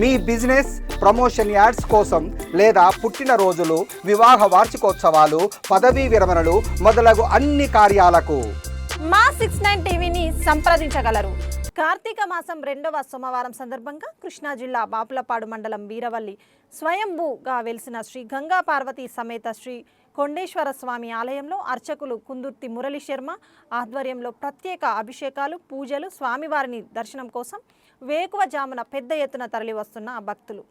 మీ business promotion ads కోసం లేదా పుట్టినరోజులు వివాహ వార్షికోత్సవాలు పదవీ విరమణలు మొదలగు అన్ని కార్యాలకు. మా సిక్స్ నైన్ టీవీని సంప్రదించగలరు. కార్తీక మాసం రెండవ సోమవారం సందర్భంగా కృష్ణా జిల్లా బాపులపాడు మండలం వీరవల్లి స్వయంభూగా వెలిసిన శ్రీ గంగా పార్వతీ సమేత శ్రీ కొండేశ్వర స్వామి ఆలయంలో అర్చకులు కుందుర్తి మురళి శర్మ ఆధ్వర్యంలో ప్రత్యేక అభిషేకాలు పూజలు స్వామివారిని దర్శనం కోసం వేకువ జామున పెద్ద ఎత్తున తరలి వస్తున్న భక్తులు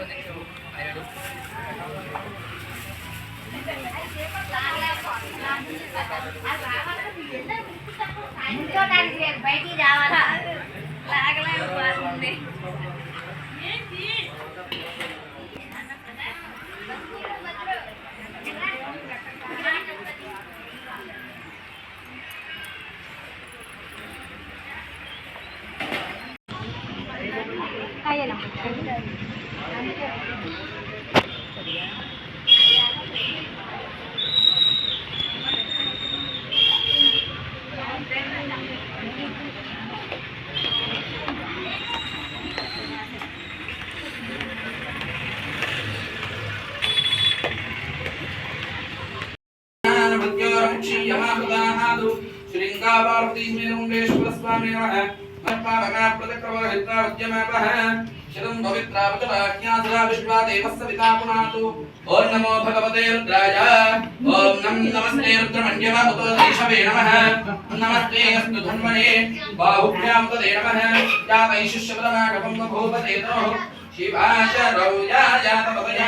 Thank you. ఇంకోటానికి లేదు బయటికి రావాలా లాగలేకపోతుంది ృత్యోరముక్షీయమాహృదాహాదు శ్రీంగాపార్వతీస్మేరుండేశ్వర क्षीयमाहुदाहादौ श्रीङ्गापार्वतीमेरुण्डेश्वरस्वामिनः मनःपावनाप्रदक्रमहित्राद्यमेवः शतं पवित्रावचराज्ञासुरा विश्वा देवस्य पिता पुनातु ॐ नमो भगवते रुद्राय। ॐ नम नमस्ते रुद्रमण्यव उतो देशवे नमः। नमस्ते अस्तु धन्वने बाहुभ्यां तदे नमः। या वैशिष्यप्रमागमं बभूव तेतोः शिवाचरौ या या तपदया